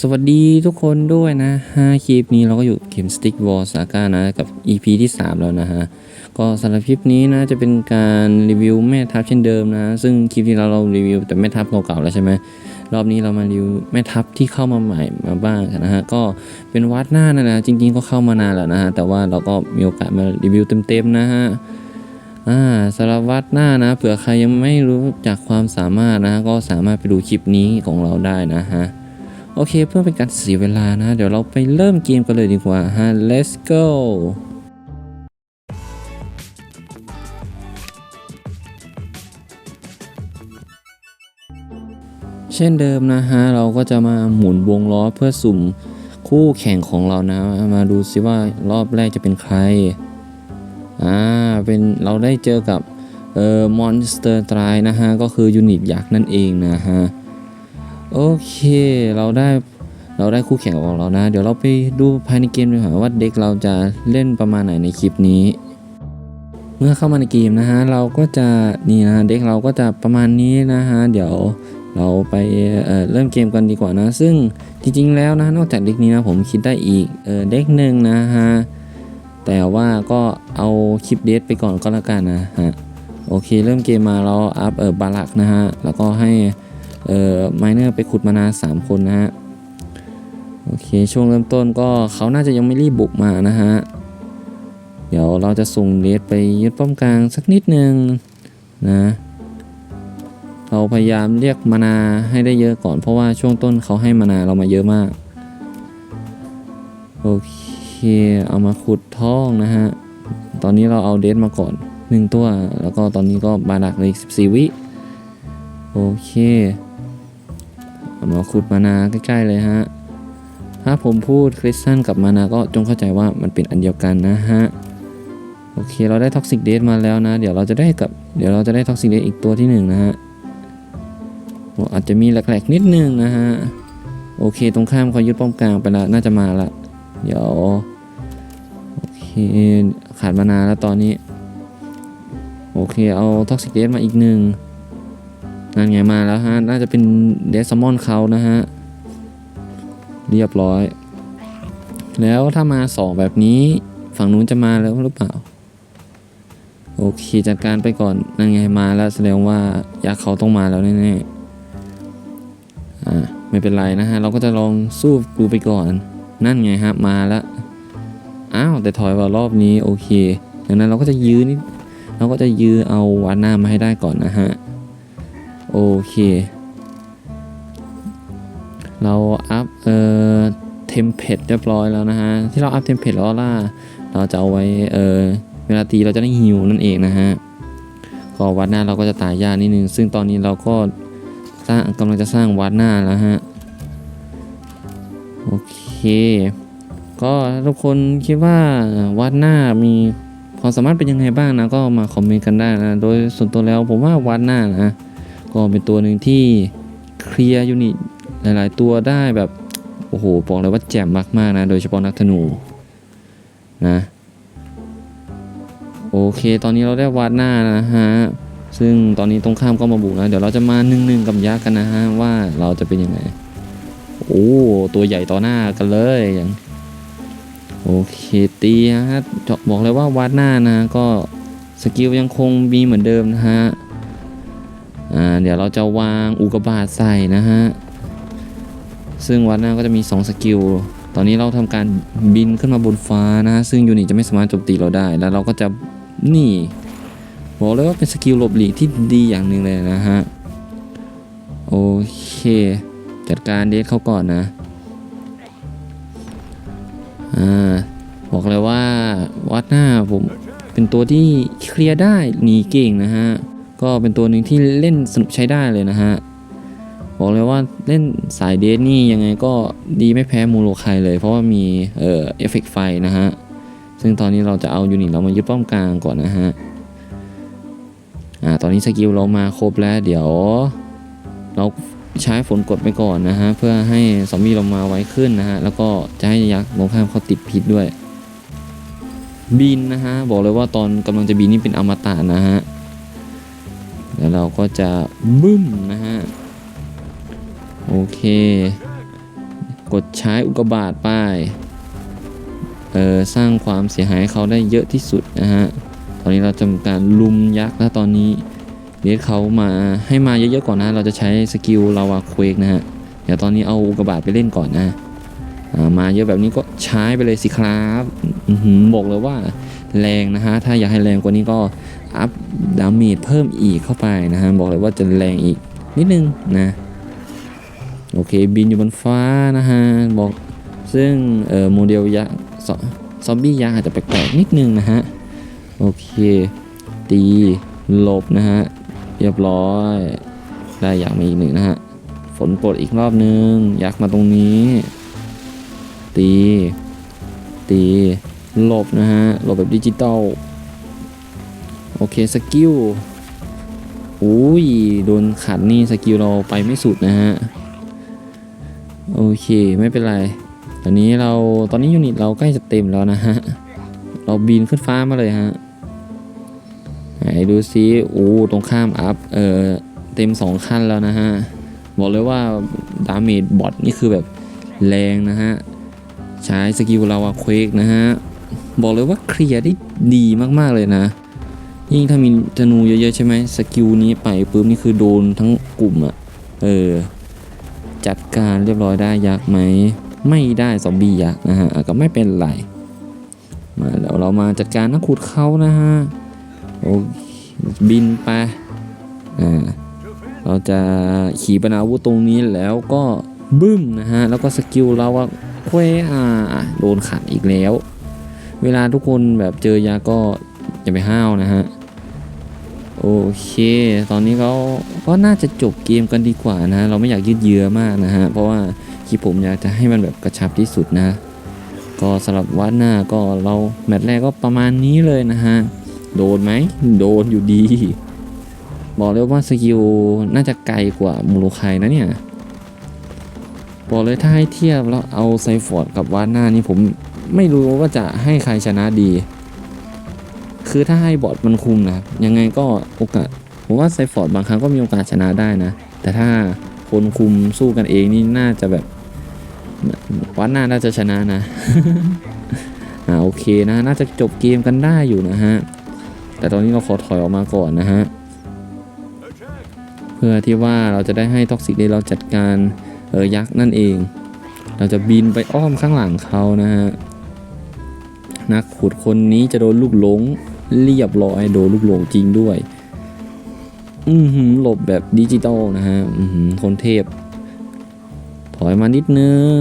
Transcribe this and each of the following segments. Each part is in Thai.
สวัสดีทุกคนด้วยนะฮะคลิปนี้เราก็อยู่เกม Stick War Saga นะ กับ EP ที่ 3 แล้วนะฮะ ก็สำหรับคลิปนี้นะจะเป็นการรีวิวแม่ทัพเช่นเดิมนะ ซึ่งคลิปที่เราเรารีวิวแต่แม่ทัพเก่าๆแล้วใช่ไหมรอบนี้เรามารีวิวแม่ทัพที่เข้ามาใหม่มาบ้างนะฮะ ก็เป็นวัดหน้านะนะจริง ๆ ก็เข้ามานานแล้วนะฮะ แต่ว่าเราก็มีโอกาสมารีวิวเต็มๆนะฮะอ่าสารวัตรหน้านะเผื่อใครยังไม่รู้จักความสามารถนะก็สามารถไปดูคลิปนี้ของเราได้นะฮะ โอเคเพื่อเป็นการเสียเวลานะ เดี๋ยวเราไปเริ่มเกมกันเลยดีกว่าฮะ let's go เช่นเดิมนะฮะ เราก็จะมาหมุนวงล้อเพื่อสุ่มคู่แข่งของเรานะ มาดูซิว่ารอบแรกจะเป็นใคร อ่า เป็นเราได้เจอกับเอ่อมอนสเตอร์ตรนะฮะ ก็คือยูนิตยักษ์นั่นเองนะฮะ โอเค เราได้เราได้คู่แข่งของเรานะ เดี๋ยวเราไปดูภายในเกมดีกว่าว่าเด็กเราจะเล่นประมาณไหนในคลิปนี้ เมื่อเข้ามาในเกมนะฮะเราก็จะนี่นะเด็กเราก็จะประมาณนี้นะฮะเดี๋ยวเราไปเเริ่มเกมกันดีกว่านะ ซึ่งจริงๆแล้วนะนอกจากเด็กนี้นะผมคิดได้อีกเอเด็กหนึ่งนะฮะแต่ว่าก็เอาคลิปเดทไปก่อนก็แล้วกันนะฮะโอเคเริ่มเกมมาเราอัพเออบาลักนะฮะแล้วก็ให้ เอ่อไมเนอร์ไปขุดมานาสามคนนะฮะ โอเค ช่วงเริ่มต้นก็เขาน่าจะยังไม่รีบบุกมานะฮะ เดี๋ยวเราจะส่งเดไปยึดป้อมกลางสักนิดนึงนะ เราพยายามเรียกมานาให้ได้เยอะก่อนเพราะว่าช่วงต้นเขาให้มานาเรามาเยอะมาก โอเค เอามาขุดท่องนะฮะ ตอนนี้เราเอาเดทมาก่อนหนึ่งตัว แล้วก็ตอนนี้ก็บาดักเลยสิบสี่วิโอเค เอามาขุดมานาใกล้ๆเลยฮะ ถ้าผมพูดคริสตันกับมานาก็จงเข้าใจว่ามันเป็นอันเดียวกันนะฮะ โอเคเราได้ท็อกซิกเดทมาแล้วนะ เดี๋ยวเราจะได้กับเดี๋ยวเราจะได้ท็อกซิกเดทอีกตัวที่หนึ่งนะฮะโอ้อาจจะมีแหลกๆนิดนึงนะฮะ โอเคตรงข้ามเขายึดป้อมกลางไปล้วน่าจะมาละเดี๋ยวโอเคขาดมานาแล้วตอนนี้ โอเคเอาท็อกซิกเดสมาอีกหนึ่ง นั่นไงมาแล้วฮะ น่าจะเป็นเดซมอนเขานะฮะ เรียบร้อย แล้วถ้ามาสองแบบนี้ ฝั่งนู้นจะมาแล้วหรือเปล่า โอเคจัดการไปก่อน นั่นไงมาแล้วแสดงว่ายักษ์เขาต้องมาแล้วแน่ๆ อ่าไม่เป็นไรนะฮะ เราก็จะลองสู้ดูไปก่อน นั่นไงฮะ มาแล้วอ้าวแต่ถอยว่ารอบนี้โอเคดังนั้นเราก็จะยื้อนิดเราก็จะยื้อเอาวานหน้ามาให้ได้ก่อนนะฮะ โอเค เราอัพเอ่อเทมเพลตเรียบร้อยแล้วนะฮะ ที่เราอัพเทมเพลตแล้วล่ะเราจะเอาไว้เอ่อเวลาตีเราจะได้ฮิวนั่นเองนะฮะก็วัดหน้าเราก็จะตายยากนิดนึง ซึ่งตอนนี้เราก็สร้างกำลังจะสร้างวัดหน้าแล้วฮะ โอเค ก็ถ้าทุกคนคิดว่าวัดหน้ามีความสามารถเป็นยังไงบ้างนะ ก็มาคอมเมนต์กันได้นะ โดยส่วนตัวแล้วผมว่าวัดหน้านะ ก็เป็นตัวหนึ่งที่เคลียร์ยูนิตหลาย ๆ ตัวได้แบบโอ้โหบอกเลยว่าแจ่มมาก ๆ นะ โดยเฉพาะนักธนูนะโอเค ตอนนี้เราได้วัดหน้านะฮะ ซึ่งตอนนี้ตรงข้ามก็มาบุกนะ เดี๋ยวเราจะมาหนึ่งๆกับยักษ์กันนะฮะ ว่าเราจะเป็นยังไง โอ้ ตัวใหญ่ต่อหน้ากันเลยอย่างโอเคตีฮะบอกเลยว่าวัดหน้านะ ก็สกิลยังคงมีเหมือนเดิมนะฮะ เดี๋ยวเราจะวางอุกบาตใส่นะฮะ ซึ่งวัดหน้าก็จะมี 2 สกิล ตอนนี้เราทำการบินขึ้นมาบนฟ้านะฮะซึ่งยูนิตจะไม่สามารถโจมตีเราได้ แล้วเราก็จะนี่บอกเลยว่าเป็นสกิลหลบหลีกที่ดีอย่างหนึ่งเลยนะฮะ โอเค จัดการเดทเขาก่อนนะ อ่า บอกเลยว่าวัดหน้าผมเป็นตัวที่เคลียร์ได้หนีเก่งนะฮะ ก็เป็นตัวหนึ่งที่เล่นสนุกใช้ได้เลยนะฮะ บอกเลยว่าเล่นสายเดทนี่ยังไงก็ดีไม่แพ้มูโรไคเลย เพราะว่ามีเอ่อเอฟเฟกไฟนะฮะ ซึ่งตอนนี้เราจะเอายูนิตเรามายึดป้อมกลางก่อนนะฮะ อ่าตอนนี้สกิลเรามาครบแล้วเดี๋ยว เราใช้ฝนกดไปก่อนนะฮะ เพื่อให้ซอมบี้เรามาไวขึ้นนะฮะ แล้วก็จะให้ยักษ์ลงข้ามเขาติดพิษด้วยบินนะฮะ บอกเลยว่าตอนกำลังจะบินนี่เป็นอมตะนะฮะ แล้วเราก็จะบึ้มนะฮะ โอเค กดใช้อุกบาตไปเออสร้างความเสียหายเขาได้เยอะที่สุดนะฮะ ตอนนี้เราจะทำการลุมยักษ์แล้วตอนนี้เรียกเขามาให้มาเยอะๆก่อนนะ เราจะใช้สกิลลาวาเควกนะฮะ เดี๋ยวตอนนี้เอาอุกบาตไปเล่นก่อนนะ มาเยอะแบบนี้ก็ใช้ไปเลยสิครับอบอกเลยว่าแรงนะฮะถ้าอยากให้แรงกว่านี้ก็อัพดาเมจเพิ่มอีกเข้าไปนะฮะบอกเลยว่าจะแรงอีกนิดนึงนะโอเคบินอยู่บนฟ้านะฮะบอกซึ่งเอ่อโมเดลยักษ์ซอมบี้ยักษ์อาจจะแปลกๆนิดนึงนะฮะโอเค ตีหลบนะฮะเรียบร้อยได้อยากมาอีกหนึ่งนะฮะฝนกดอีกรอบนึง ยักษ์มาตรงนี้ ตี ตีหลบนะฮะหลบแบบดิจิตอลโอเคสกิลอุ้ยโดนขัดนี่สกิลเราไปไม่สุดนะฮะโอเคไม่เป็นไรตอนนี้เราตอนนี้ยูนิตเราใกล้จะเต็มแล้วนะฮะเราบินขึ้นฟ้ามาเลยฮะไหนดูซิโอ้ตรงข้ามอัพเออเต็มสองขั้นแล้วนะฮะบอกเลยว่าดาเมจบอทนี่คือแบบแรงนะฮะ ใช้สกิลลาวาเควกนะฮะ บอกเลยว่าเคลียร์ได้ดีมากๆเลยนะ ยิ่งถ้ามีธนูเยอะๆใช่ไหมสกิลนี้ไปปุ๊บนี่คือโดนทั้งกลุ่มอะเออ จัดการเรียบร้อยได้ยักษ์ไหม ไม่ได้ซอมบี้ยักษ์นะฮะก็ไม่เป็นไร มาเดี๋ยวเรามาจัดการนักขุดเขานะฮะโอเคบินไปอ่าเราจะขี่ปนาวุธตรงนี้แล้วก็บึ้มนะฮะ แล้วก็สกิลเราว่า เควอ่าโดนขัดอีกแล้ว เวลาทุกคนแบบเจอยาก็อย่าไปห้าวนะฮะ โอเค ตอนนี้เขาก็น่าจะจบเกมกันดีกว่านะ เราไม่อยากยืดเยื้อมากนะฮะ เพราะว่าคลิปผมอยากจะให้มันแบบกระชับที่สุดนะ ก็สำหรับวัดหน้าก็เราแมตช์แรกก็ประมาณนี้เลยนะฮะ โดนไหม โดนอยู่ดี บอกเลยว่าสกิลน่าจะไกลกว่ามูโรไคนะเนี่ย บอกเลยถ้าให้เทียบแล้วเอาไซฟอร์ดกับวาดหน้านี่ผมไม่รู้ว่าจะให้ใครชนะดี คือถ้าให้บอทมันคุมนะยังไงก็โอกาสผมว่าไซฟอร์ดบางครั้งก็มีโอกาสชนะได้นะ แต่ถ้าคนคุมสู้กันเองนี่น่าจะแบบวัดหน้าน่าจะชนะนะ อ่าโอเคนะ น่าจะจบเกมกันได้อยู่นะฮะ แต่ตอนนี้เราขอถอยออกมาก่อนนะฮะ เพื่อที่ว่าเราจะได้ให้ท็อกซิกได้เราจัดการ เออยักษ์นั่นเอง เราจะบินไปอ้อมข้างหลังเขานะฮะนักขุดคนนี้จะโดนลูกหลงเรียบร้อยโดนลูกหลงจริงด้วย อือหือหลบแบบดิจิตอลนะฮะอือหือคนเทพ ถอยมานิดนึง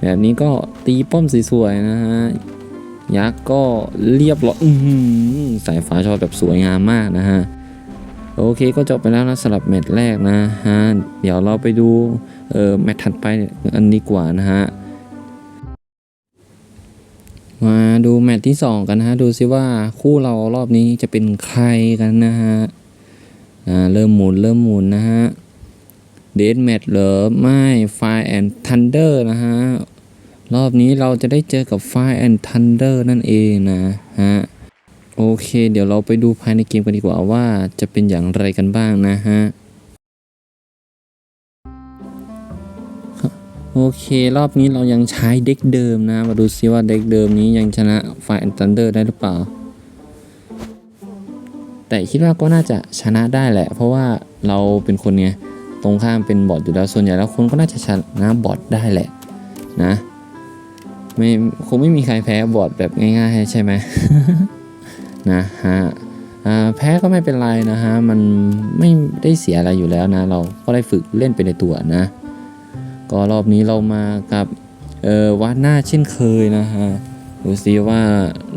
แบบนี้ก็ตีป้อมสวยๆนะฮะยักษ์ก็เรียบร้อยอือหือสายฟ้าชอบแบบสวยงามมากนะฮะ โอเคก็จบไปแล้วนะสำหรับแมตช์แรกนะฮะเดี๋ยวเราไปดูเออแมตช์ถัดไปอันดีกว่านะฮะมาดูแมตช์ที่ 2 กันนะฮะดูซิว่าคู่เรารอบนี้จะเป็นใครกันนะฮะอ่าเริ่มหมุนเริ่มหมุนนะฮะเดทแมตช์เหรอไม่ Fire and Thunder นะฮะรอบนี้เราจะได้เจอกับ Fire and Thunder นั่นเองนะฮะ โอเค เดี๋ยวเราไปดูภายในเกมกันดีกว่าว่าจะเป็นอย่างไรกันบ้างนะฮะโอเครอบนี้เรายังใช้เด็กเดิมนะ มาดูซิว่าเด็กเดิมนี้ยังชนะ Fire and Thunder ได้หรือเปล่า แต่คิดว่าก็น่าจะชนะได้แหละ เพราะว่าเราเป็นคนไงตรงข้ามเป็นบอทอยู่แล้วส่วนใหญ่แล้วคนก็น่าจะชนะบอทได้แหละนะไม่คงไม่มีใครแพ้บอทแบบง่ายๆใช่ไหม นะฮะแพ้ก็ไม่เป็นไรนะฮะ มันไม่ได้เสียอะไรอยู่แล้วนะ เราก็ได้ฝึกเล่นไปในตัวนะ ก็รอบนี้เรามากับวัดหน้าเช่นเคยนะฮะ ดูซิว่า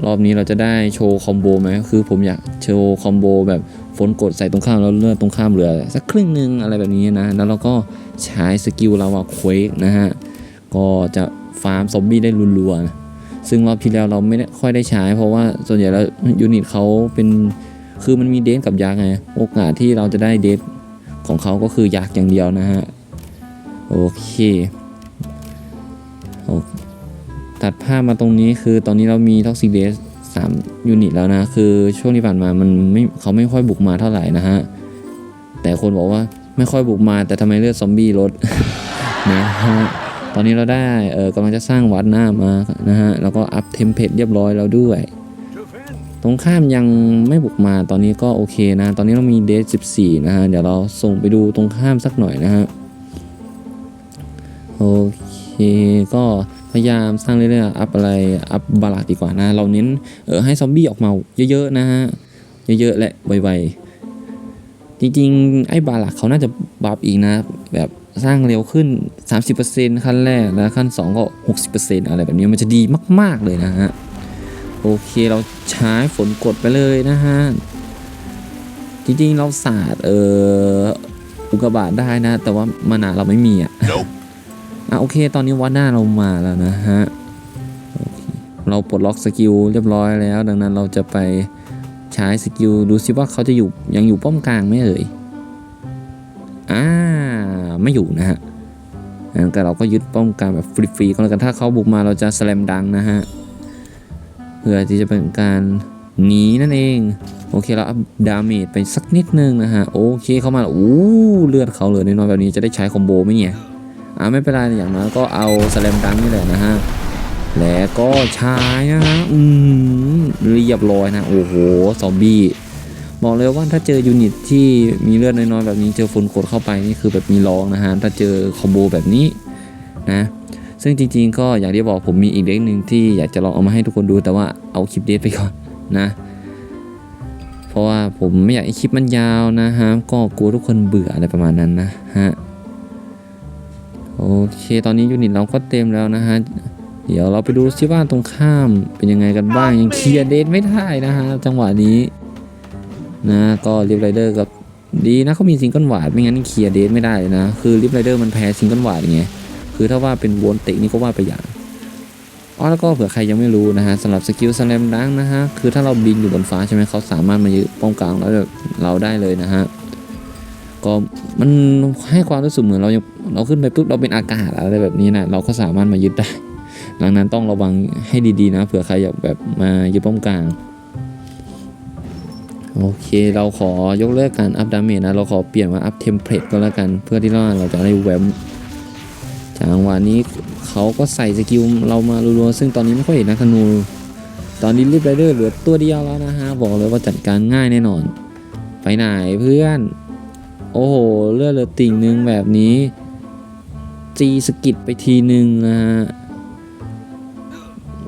รอบนี้เราจะได้โชว์คอมโบไหมคือผมอยากโชว์คอมโบแบบฝนกดใส่ตรงข้ามแล้วเลือดตรงข้ามเหลือ สักครึ่งหนึ่งอะไรแบบนี้นะ แล้วเราก็ใช้สกิลลาวาเควกนะฮะ ก็จะฟาร์มซอมบี้ได้รัวๆนะ ซึ่งรอบที่แล้วเราไม่ได้ค่อยได้ใช้ เพราะว่าส่วนใหญ่แล้วยูนิตเขาเป็นคือมันมีเดนกับยักษ์ไงโอกาสที่เราจะได้เดนของเขาก็คือยักษ์อย่างเดียวนะฮะ โอเคโอตัดภาพมาตรงนี้คือตอนนี้เรามีท็อกซิเดสสามยูนิตแล้วนะ คือช่วงที่ผ่านมามันไม่เขาไม่ค่อยบุกมาเท่าไหร่นะฮะ แต่คนบอกว่าไม่ค่อยบุกมาแต่ทำไมเลือดซอมบี้ลดนะฮะ อนนี้เราได้เออกำลังจะสร้างวัดหน้ามานะฮะแล้วก็อัพเทมเพลตเรียบร้อยแล้วด้วย ตรงข้ามยังไม่บุกมาตอนนี้ก็โอเคนะ ตอนนี้เรามีเดท14 นะฮะ เดี๋ยวเราส่งไปดูตรงข้ามสักหน่อยนะฮะโอเคก็พยายามสร้างเรื่อยๆอัพอะไรอัพบาลาดดีกว่านะ เราเน้นเออให้ซอมบี้ออกมาเยอะๆนะฮะเยอะๆและไวๆจริงๆ ไอ้บาลาดเขาน่าจะบัฟอีกนะแบบ สร้างเร็วขึ้น 30%ขั้นแรกแล้วขั้น 2 ก็ 60%อะไรแบบนี้มันจะดีมาก ๆ เลยนะฮะ โอเคเราใช้ฝนกดไปเลยนะฮะ จริง ๆ เราสาดเอออุกกาบาตได้นะ แต่ว่ามานาเราไม่มีอะ Nope. อะ โอเค ตอนนี้วัดหน้าเรามาแล้วนะฮะโอเคเราปลดล็อกสกิลเรียบร้อยแล้ว ดังนั้นเราจะไปใช้สกิลดูซิว่าเขาจะอยู่ยังอยู่ป้อมกลางไหมเอ่ย อ่าไม่อยู่นะฮะงั้นเราก็ยึดป้อมกลางแบบฟรีๆก็แล้วกันถ้าเขาบุกมาเราจะสแลมดังนะฮะเพื่อที่จะเป็นการหนีนั่นเอง โอเคเราอัพดาเมจไปสักนิดนึงนะฮะโอเคเข้ามาแล้วอู้เลือดเขาเหลือน้อยแบบนี้จะได้ใช้คอมโบไหมเนี่ยอ่าไม่เป็นไรอย่างน้อยก็เอาสแลมดังนี่แหละนะฮะแล้วก็ใช้นะฮะอืมเรียบร้อยนะโอ้โหซอมบี้ บอกเลยว่าถ้าเจอยูนิตที่มีเลือดน้อยๆแบบนี้เจอฝนกดเข้าไปนี่คือแบบมีร้องนะฮะถ้าเจอคอมโบแบบนี้นะซึ่งจริงๆ ก็อย่างที่บอกผมมีอีกเด็กหนึ่งที่อยากจะลองเอามาให้ทุกคนดูแต่ว่าเอาคลิปเดทไปก่อนนะเพราะว่าผมไม่อยากให้คลิปมันยาวนะฮะก็กลัวทุกคนเบื่ออะไรประมาณนั้นนะฮะโอเค ตอนนี้ยูนิตเราก็เต็มแล้วนะฮะ เดี๋ยวเราไปดูซิว่าตรงข้ามเป็นยังไงกันบ้าง ยังเคลียร์เดทไม่ได้นะฮะ จังหวะนี้ นะก็ลิฟไรเดอร์กับดีนะเขามีซิงเกิลหวาดไม่งั้นเคลียร์เดทไม่ได้เลยนะ คือลิฟไรเดอร์มันแพ้ซิงเกิลหวาดไงคือถ้าว่าเป็นวนเตะนี่ก็ว่าไปอย่างอ๋อแล้วก็เผื่อใครยังไม่รู้นะฮะสำหรับสกิลสแลมดังนะฮะคือถ้าเราบินอยู่บนฟ้าใช่ไหมเขาสามารถมายึดป้องกลางแล้วเราได้เลยนะฮะก็มันให้ความรู้สึกเหมือนเรายังเราขึ้นไปปุ๊บเราเป็นอากาศอะไรแบบนี้นะเราก็สามารถมายึดได้ ดังนั้นต้องระวังให้ดีๆนะเผื่อใครอยากแบบมายึดป้อมกลาง โอเคเราขอยกเลิกการอัพดาเมจนะ เราขอเปลี่ยนมาอัพเทมเพลตก็แล้วกัน เพื่อที่ว่าเราจะได้แวมจังหวะนี้เขาก็ใส่สกิลเรามารัวๆซึ่งตอนนี้ไม่ค่อยเห็นนักธนู ตอนนี้รีบไรเดอร์เหลือตัวเดียวแล้วนะฮะ บอกเลยว่าจัดการง่ายแน่นอน ไปไหนเพื่อน โอ้โหเลือดเหลือติ่งหนึงแบบนี้ จีสกิดไปทีหนึ่งนะฮะ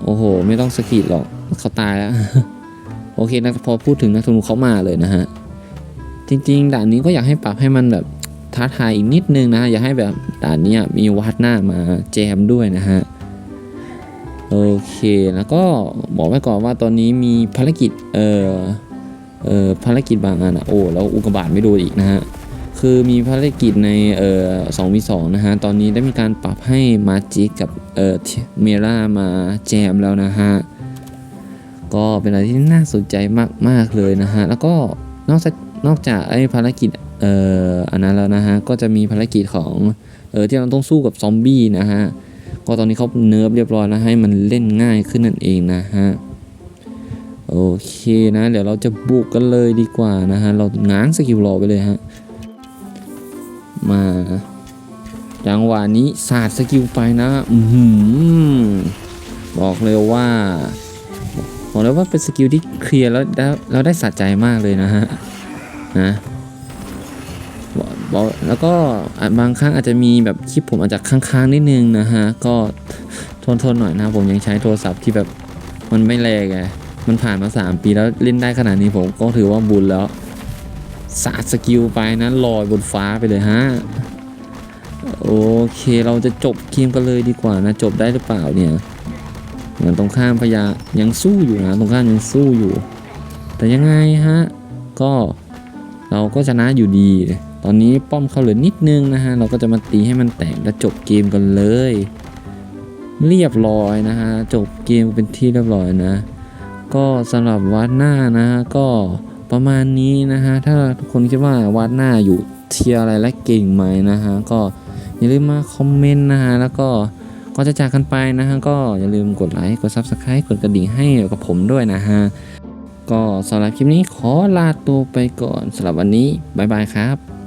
โอ้โห ไม่ต้องสกิดหรอกเขาตายแล้ว โอเคนะพอพูดถึงนักธนูเขามาเลยนะฮะ จริง ๆ ด่านนี้ก็อยากให้ปรับให้มันแบบท้าทายอีกนิดนึงนะ อยากให้แบบด่านนี้มีวัดหน้ามาแจมด้วยนะฮะ โอเคแล้วก็บอกไว้ก่อนว่าตอนนี้มีภารกิจเอ่อเอ่อภารกิจบางอันอะโอ้แล้วอุกกาบาตไม่โดนอีกนะฮะคือมีภารกิจในเอ่อสองวีสองนะฮะ ตอนนี้ได้มีการปรับให้มาจิกกับเอ่อเมล่ามาแจมแล้วนะฮะ ก็เป็นอะไรที่น่าสนใจมาก ๆ เลยนะฮะ แล้วก็นอกจากนอกจากไอ้ภารกิจเอ่ออันนั้นแล้วนะฮะ ก็จะมีภารกิจของเออที่เราต้องสู้กับซอมบี้นะฮะ ก็ตอนนี้เขาเนิร์ฟเรียบร้อยแล้วให้มันเล่นง่ายขึ้นนั่นเองนะฮะ โอเคนะ เดี๋ยวเราจะบุกกันเลยดีกว่านะฮะ เราง้างสกิลรอไปเลยฮะ มาจังหวะนี้สาดสกิลไปนะ อือหือบอกเลยว่า บอกเลยว่าเป็นสกิลที่เคลียร์แล้วได้แล้วได้สะใจมากเลยนะฮะนะบอกแล้วก็บางครั้งอาจจะมีแบบคลิปผมอาจจะค้างๆนิดนึงนะฮะก็ทนทนๆหน่อยนะผมยังใช้โทรศัพท์ที่แบบมันไม่แรงไงมันผ่านมา 3 ปีแล้วเล่นได้ขนาดนี้ผมก็ถือว่าบุญแล้วสาดสกิลไปนะลอยบนฟ้าไปเลยฮะโอเคเราจะจบเกมกันเลยดีกว่านะจบได้หรือเปล่าเนี่ย เหมือนตรงข้ามพยายังสู้อยู่นะตรงข้ามยังสู้อยู่ แต่ยังไงฮะก็เราก็ชนะอยู่ดี ตอนนี้ป้อมเขาเหลือนิดนึงนะฮะเราก็จะมาตีให้มันแตกและจบเกมกันเลย เรียบร้อยนะฮะจบเกมเป็นที่เรียบร้อยนะ ก็สำหรับวัดหน้านะฮะก็ประมาณนี้นะฮะถ้าทุกคนคิดว่าวัดหน้าอยู่เทียอะไรและเก่งไหมนะฮะก็อย่าลืมมาคอมเมนต์นะฮะแล้วก็ ก่อนจะจากกันไปนะฮะก็อย่าลืมกดไลค์กด Subscribe กดกระดิ่งให้กับผมด้วยนะฮะก็สำหรับคลิปนี้ขอลาตัวไปก่อนสำหรับวันนี้บ๊ายบายครับ